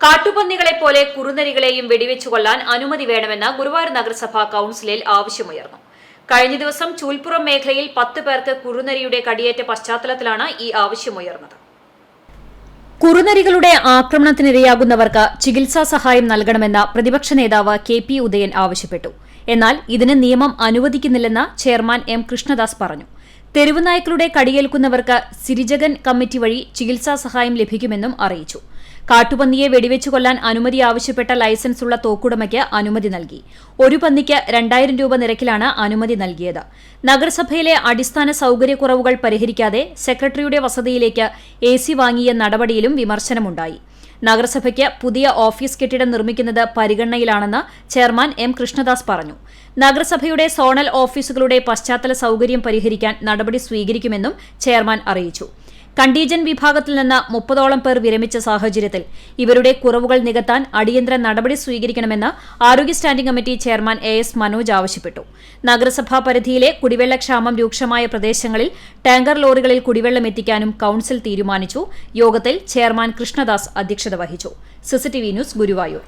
കാട്ടുപന്നികളെ പോലെ കുറുനരികളെയും വെടിവെച്ചു കൊല്ലാൻ അനുമതി വേണമെന്ന് ഗുരുവായൂർ നഗരസഭാ കൌൺസിലിൽ ആവശ്യമുയർന്നു. കഴിഞ്ഞ ദിവസം ചൂൽപ്പുറം മേഖലയിൽ പത്ത് പേർക്ക് കുറുനരിയുടെ കടിയേറ്റ പശ്ചാത്തലത്തിലാണ് ഈ ആവശ്യമുയർന്നത്. കുറുനരികളുടെ ആക്രമണത്തിനിരയാകുന്നവർക്ക് ചികിത്സാ സഹായം നൽകണമെന്ന് പ്രതിപക്ഷ നേതാവ് കെ പി ഉദയൻ ആവശ്യപ്പെട്ടു. എന്നാൽ ഇതിന് നിയമം അനുവദിക്കുന്നില്ലെന്ന് ചെയർമാൻ എം കൃഷ്ണദാസ് പറഞ്ഞു. തെരുവ് നായ്ക്കളുടെ കടിയേൽക്കുന്നവർക്ക് സിരിജഗൻ കമ്മിറ്റി വഴി ചികിത്സാ സഹായം ലഭിക്കുമെന്നും അറിയിച്ചു. കാട്ടുപന്നിയെ വെടിവെച്ചു കൊല്ലാൻ അനുമതി ആവശ്യപ്പെട്ട ലൈസൻസ് ഉള്ള തോക്കുടമയ്ക്ക് അനുമതി നൽകി. ഒരു പന്നിക്ക് രണ്ടായിരം രൂപ നിരക്കിലാണ് അനുമതി നൽകിയത്. നഗരസഭയിലെ അടിസ്ഥാന സൌകര്യക്കുറവുകൾ പരിഹരിക്കാതെ സെക്രട്ടറിയുടെ വസതിയിലേക്ക് എ സി വാങ്ങിയ നടപടിയിലും വിമർശനമുണ്ടായി. നഗരസഭയ്ക്ക് പുതിയ ഓഫീസ് കെട്ടിടം നിർമ്മിക്കുന്നത് പരിഗണനയിലാണെന്ന് ചെയർമാൻ എം കൃഷ്ണദാസ് പറഞ്ഞു. നഗരസഭയുടെ സോണൽ ഓഫീസുകളുടെ പശ്ചാത്തല സൌകര്യം പരിഹരിക്കാൻ നടപടി സ്വീകരിക്കുമെന്നും ചെയർമാൻ അറിയിച്ചു. കണ്ടീജൻ വിഭാഗത്തിൽ നിന്ന് മുപ്പതോളം പേർ വിരമിച്ച സാഹചര്യത്തിൽ ഇവരുടെ കുറവുകൾ നികത്താൻ അടിയന്തര നടപടി സ്വീകരിക്കണമെന്ന് ആരോഗ്യ standing committee chairman A S Manoj ആവശ്യപ്പെട്ടു. നഗരസഭാ പരിധിയിലെ കുടിവെള്ളക്ഷാമം രൂക്ഷമായ പ്രദേശങ്ങളിൽ ടാങ്കർ ലോറികളിൽ കുടിവെള്ളം എത്തിക്കാനും കൌൺസിൽ തീരുമാനിച്ചു. യോഗത്തിൽ ചെയർമാൻ കൃഷ്ണദാസ് അധ്യക്ഷത വഹിച്ചു. CCTV news Guruvayur.